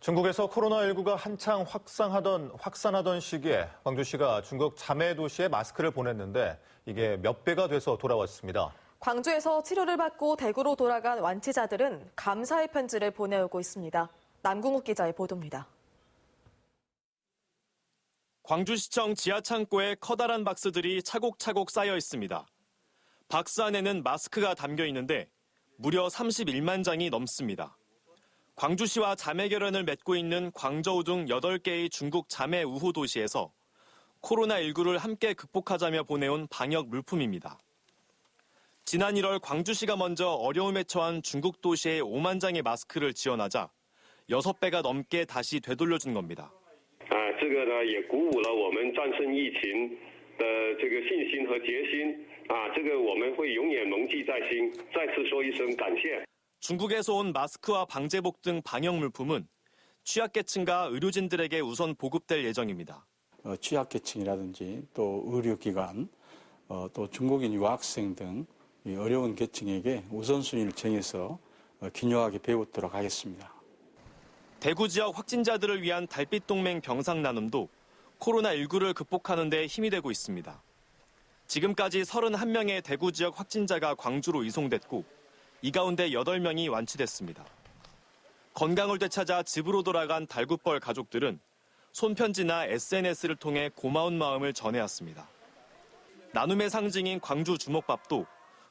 중국에서 코로나19가 한창 확산하던, 확산하던 시기에 광주시가 중국 자매 도시에 마스크를 보냈는데 이게 몇 배가 돼서 돌아왔습니다. 광주에서 치료를 받고 대구로 돌아간 완치자들은 감사의 편지를 보내오고 있습니다. 남궁욱 기자의 보도입니다. 광주시청 지하 창고에 커다란 박스들이 차곡차곡 쌓여 있습니다. 박스 안에는 마스크가 담겨 있는데 무려 31만 장이 넘습니다. 광주시와 자매 결연을 맺고 있는 광저우 등 8개의 중국 자매 우호 도시에서 코로나19를 함께 극복하자며 보내온 방역 물품입니다. 지난 1월 광주시가 먼저 어려움에 처한 중국 도시에 5만 장의 마스크를 지원하자 6배가 넘게 다시 되돌려준 겁니다. 啊，这个呢也鼓舞了我们战胜疫情的这个信心和决心啊，这个我们会永远铭记在心。再次说一声感谢。 중국에서 온 마스크와 방제복 등 방역 물품은 취약계층과 의료진들에게 우선 보급될 예정입니다. 어, 취약계층이라든지 또 의료기관, 어, 또 중국인 유학생 등이 어려운 계층에게 우선순위를 정해서 어, 균형하게 배우도록 하겠습니다. 대구 지역 확진자들을 위한 달빛 동맹 병상 나눔도 코로나19를 극복하는 데 힘이 되고 있습니다. 지금까지 31명의 대구 지역 확진자가 광주로 이송됐고 이 가운데 8명이 완치됐습니다. 건강을 되찾아 집으로 돌아간 달굿벌 가족들은 손편지나 SNS를 통해 고마운 마음을 전해왔습니다. 나눔의 상징인 광주 주먹밥도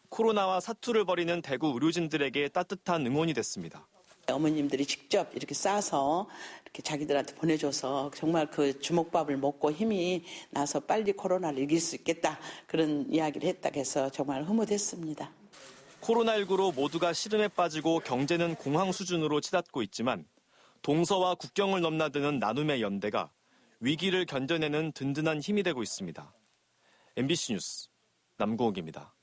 코로나와 사투를 벌이는 대구 의료진들에게 따뜻한 응원이 됐습니다. 어머님들이 직접 이렇게 싸서 이렇게 자기들한테 보내줘서 정말 그 주먹밥을 먹고 힘이 나서 빨리 코로나를 이길 수 있겠다 그런 이야기를 했다고 해서 정말 흐뭇했습니다. 코로나19로 모두가 시름에 빠지고 경제는 공황 수준으로 치닫고 있지만 동서와 국경을 넘나드는 나눔의 연대가 위기를 견뎌내는 든든한 힘이 되고 있습니다. MBC 뉴스 남고욱입니다.